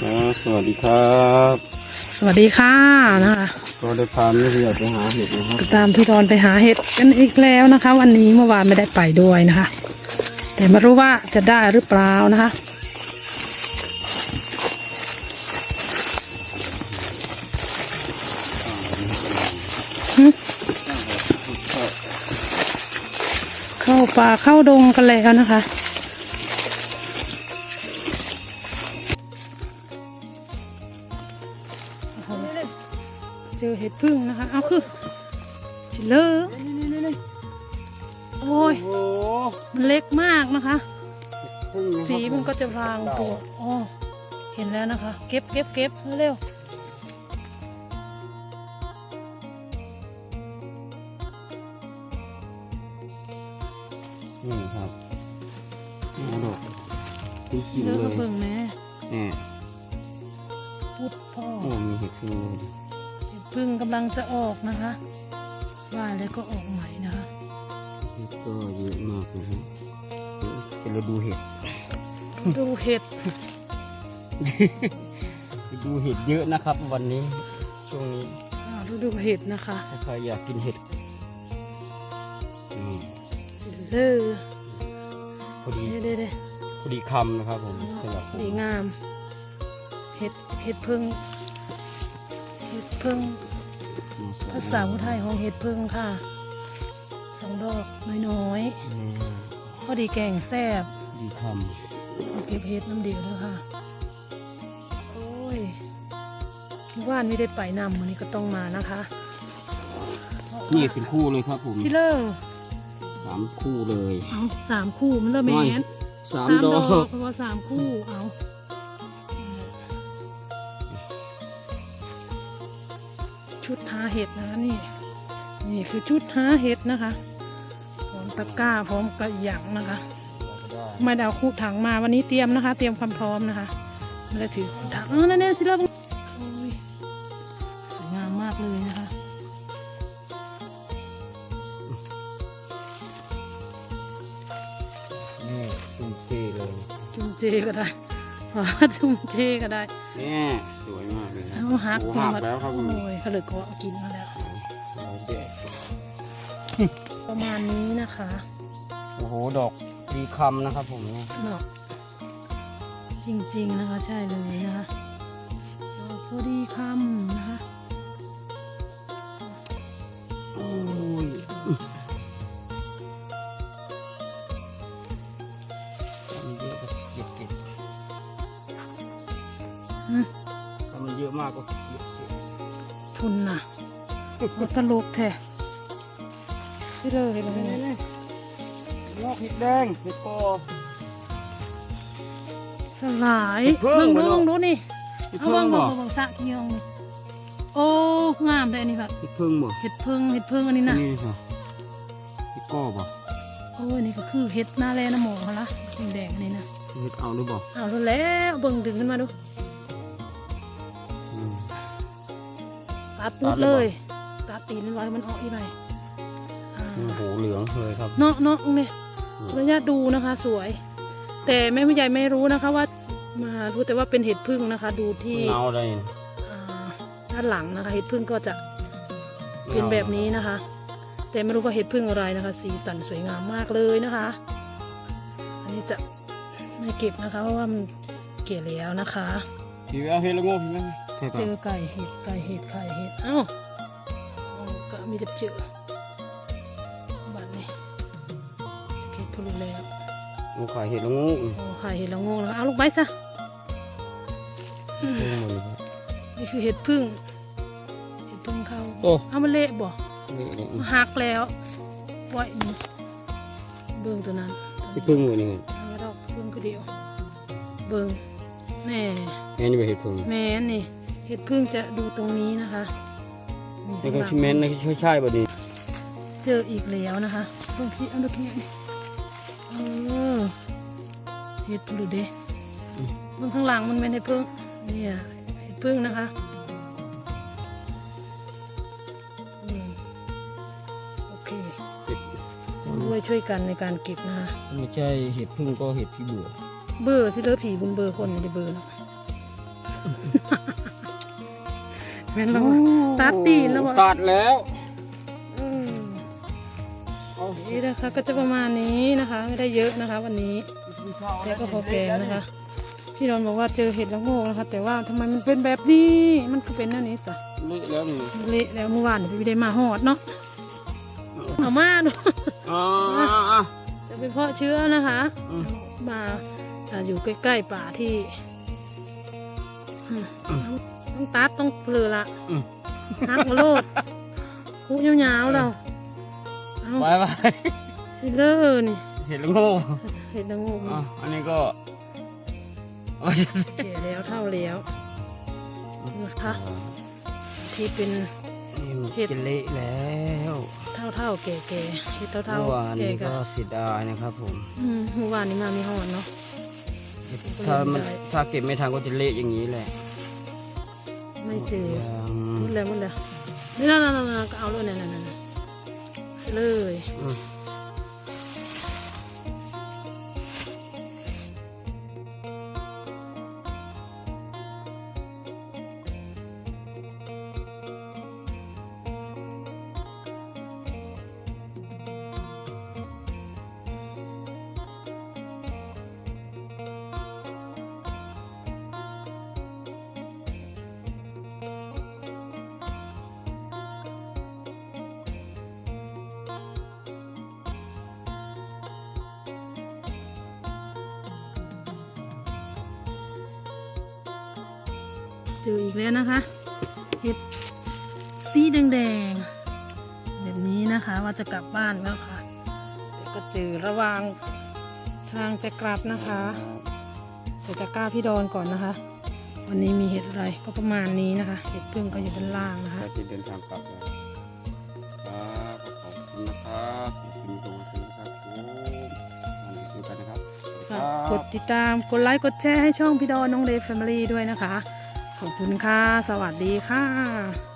อ่าสวัสดีครับ สวัสดีค่ะนะคะก็ได้พาไม่เรียไปหาเห็ดนะครับก็ตามพี่รอนไปหาเห็ดกันอีกแล้วนะคะ วันนี้เมื่อวานไม่ได้ไปด้วยนะคะ แต่ไม่รู้ว่าจะได้หรือเปล่านะคะเข้าป่าเข้าดงกันแล้วนะคะ เจอเห็ดพึ่งนะคะ เอาคือชิเลอร์โอ้ยโอ้มันเล็กมากนะคะพึ่งะครับสีมันก็จะพรางตัวอ๋อเห็นแล้วนะคะ เก็บเก็บเก็บเร็วนี่ครับโอ้ดอกจริๆงเลิๆกเลก็ยเบิ่งแม่เนี่ยพูดพ่อโอ้มีเห็ดพึ่งเลยดิเห็ด พึ่งกำลังจะออกนะคะ ว่าแล้วก็ออกใหม่นะคะเห็ดก็เยอะมากนะฮะเป็นฤดูเห็ดดูเห็ด ฤดูเห็ดเยอะนะครับ วันนี้ช่วงนี้อ่าดูดูเห็ดนะคะถ้าใครอยากกินเห็ดนี่สิเลอร์พอดีเด้เด้เด้พอดีคำนะครับผมสำหรับผม ดีงาม เห็ดเห็ดพึ่งเห็ด พึ่ง ภาษาพุไทยของเห็ดพึ่งค่ะ สองดอกน้อยอืมๆพอดีแกงแซ่บดีคเอาเก็บเห็ดน้ำเดียวด้วยค่ะ โอ้ยเมื่อว่านไม่ได้ไปนำวันนี้ก็ต้องมานะคะำนี่เป็นคู่เลยครับผมชิเลอร์สามคู่เลย เอาสามคู่มันเริ่มแมน้อยนสามดอกเพราะว่าสามคู่เอา ชุดหาเห็ดนะคะนี่ นี่คือชุดหาเห็ดนะคะพร้อมตะกร้าพร้อมกระหยังนะคะ ไม่ได้เอาคู่ถังมาวันนี้เตรียมนะคะ เตรียมความพร้อมนะคะไม่ได้ถือคู่ถังเออนั่นนี่สิเราต้องโอ้ยสวยงามมากเลยนะคะนี่จุ่มเจเลยจุ่มเจก็ได้อ๋อจุ่มเจก็ได้นี่สวยมากเลยเอา หักโอ้หักแล้วครับผมโอ้ยเขาเลยก็เอากินมาแล้วเราแดดประมาณนี้นะคะ โอ้โห ดอกดีคำนะครับผมเนี่ยเนาะจริงๆนะคะ ใช่เลยนะคะดอกพอดีคำนะคะ เอาตลกแท้ซิเลยเลยนี่เลยนี่ลอกเห็ดแดงเห็ดปอสลายเพิ่เบิ่งงบ่ดูเนาะเบิ่งดูนี่เห็ดเอาเพิ่เบิ่งงบ่เบิ่งเบิ่งสะขี้ยองนี่โอ้งามแต่อันนี้แบบเห็ดเพิ่งบ่เห็ดพึ่งเห็ดพึ่งอันนี้นะนี่ค่ะเห็ดก้อบ่โอ้ยนี่ก็คือเห็ดหน้าแลน้ำหมอเขาละแดงๆอันนี้นะเห็ดเอาหรือบ่เอาดูแล้วเบิ่งดึงขึ้นมาดูอืมตัดปุ๊บเลย ตีนมันไว้มันออกอีกไปโอ้โหเหลืองเลยครับ เนาะเนาะเนี่ยระยะดูนะคะ สวย แต่แม่ผู้ใหญ่ไม่รู้นะคะ ว่ามารู้แต่ว่าเป็นเห็ดพึ่งนะคะ ดูที่เงาได้าด้านหลังนะคะ เห็ดพึ่งก็จะเป็นแบบนี้นะคะ แต่ไม่รู้ว่าเห็ดพึ่งอะไรนะคะ สีสันสวยงามมากเลยนะคะ อันนี้จะไม่เก็บนะคะ เพราะว่ามันเก่แล้วนะคะพี่เอาเห็ดละง่พี่ไหมเจอไก่เห็ดไก่เห็ดไข่เห็ดเอ้า มีแต่เจอบัดนี้เก็บพลุแล้วโอ้ขายเห็ดละโง่โอ้ไข่เห็ดละโงงแล้วเอาลูกใบซะอืมเพิ่งหมดเลยครับนี่คือเห็ดพึ่งเห็ดพึ่งเข้าโอ้เอามาเละบ่นี่นี่หักแล้วปล่อยนี่เบิ่งตัวนั้นเห็ดเพิ่งเลยนี่เอามาดอกพึ่งคือเดียว เบิ่งแน่แม่นี่เป็นเห็ดเพิ่งแม่นนี่เห็ดพึ่งจะดูตรงนี้นะคะ นี่นี่ก็ข้างหลังชิเมนนะใช่ใช่บ่ดีเจออีกแล้วนะคะเบิ่งสิเอาดูขี้นี่เออเห็ดพึ่งดูเด้เบิ่งข้างหลังมันเป็นเห็ดพึ่งเนี่ยเห็ดพึ่งนะคะอืมโอเคเห็ดด้วยช่วยกันในการเก็บนะคะไม่ใช่เห็ดเพิ่งก็เห็ดพี่เบื่อเบอร์สิเลอผีบุญเบอร์คนไม่ได้เบอร์เนาะแม่นแล้ววะ ตัดตีนแล้วบ่ตัดแล้วอืมเอานี่นะคะก็จะประมาณนี้นะคะ ไม่ได้เยอะนะคะ วันนี้แต่ก็พอแกงนะคะ พี่ดอนบอกว่าเจอเห็ดละโงกนะคะ แต่ว่าทำไมมันเป็นแบบนี้ มันคือเป็นแนวนี้สะเละแล้วนี่เละแล้วเมื่อวานนี่พี่ได้มาหอดเนาะเอามาดูอ๋ออะจะไปเพาะเชื้อนะคะอืมมาอ่าอยู่ใกล้ๆป่าที่อืมต้องตัดต้องเปลือละ อืมหักมาโลดคุยาวๆแล้วเอาไปไปสิเลอร์นี่เห็ดละโง่เห็ดละโงกอะอันนี้ก็เอาไปแก่แล้วเท่าแล้วนะคะที่เป็นเห็เห็ดดเละแล้วเท่าเท่าๆแก่แก่ๆเห็ดเท่าเท่าเมื่อวานแก่นี้กัก็นเสียดายนะครับผมอืมเมื่อวานนี้มามีหอดเนาะถ้ามันได้ถ้าเก็บไม่ทันก็จะเละอย่างนี้แหละ ไม่เจอยังหมด แล้วหมดแล้วนี่นั่นนั่นนั่นเอาเลยนั่นนั่นเลย เจออีกแล้วนะคะ เห็ดสีแดงๆแบบนี้นะคะว่าจะกลับบ้านแล้วค่ะแต่ก็เจอระหว่างทางจะกลับนะคะใส่ตะกร้าพี่ดอนก่อนนะคะ วันนี้มีเห็ดอะไรก็ประมาณนี้นะคะ เห็ดพึ่งก็อยู่ด้านล่างนะคะเราจะเดินทางกลับแล้วครับขอบคุณนะครับขอบคุณตรงนี้นะครับผมมาดูกันนะครับสวัสดีค่ะครับกดติดตาม กดไลค์ กดแชร์ให้ช่องพี่ดอนน้องเดย์แฟมิลี่ด้วยนะคะ ขอบคุณค่ะ สวัสดีค่ะ